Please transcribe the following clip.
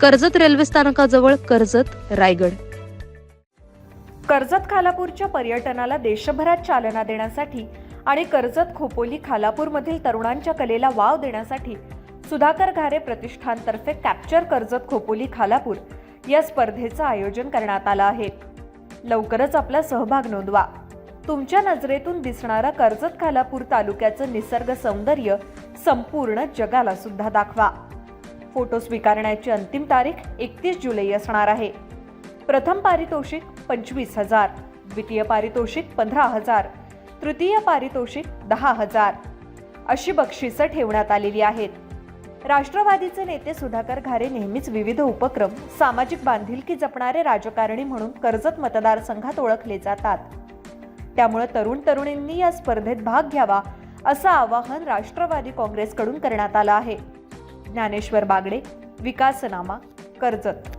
Karjat railway स्थानकाजवळ कर्जत रायगड. कर्जत खालापूरच्या पर्यटनाला देशभरात चालना देण्यासाठी आणि कर्जत खोपोली खालापूरमधील तरुणांच्या कलेला वाव देण्यासाठी सुधाकर घारे प्रतिष्ठानतर्फे कॅप्चर कर्जत खोपोली खालापूर या स्पर्धेचं आयोजन करण्यात आलं आहे. लवकरच आपला सहभाग नोंदवा. तुमच्या नजरेतून दिसणारा कर्जत खालापूर तालुक्याचं निसर्ग सौंदर्य संपूर्ण जगाला सुद्धा दाखवा. फोटो स्वीकारण्याची अंतिम तारीख एकतीस जुलै असणार आहे. प्रथम पारितोषिक पंचवीस हजार द्वितीय पारितोषिक पंधरा हजार तृतीय पारितोषिक दहा हजार अशी बक्षिसं ठेवण्यात आलेली आहेत. राष्ट्रवादीचे नेते सुधाकर घारे नेहमीच विविध उपक्रम सामाजिक बांधिलकी जपणारे राजकारणी म्हणून कर्जत मतदारसंघात ओळखले जातात. त्यामुळे तरुण तरुणींनी या स्पर्धेत भाग घ्यावा असं आवाहन राष्ट्रवादी काँग्रेसकडून करण्यात आलं आहे. ज्ञानेश्वर बागडे विकासनामा कर्जत.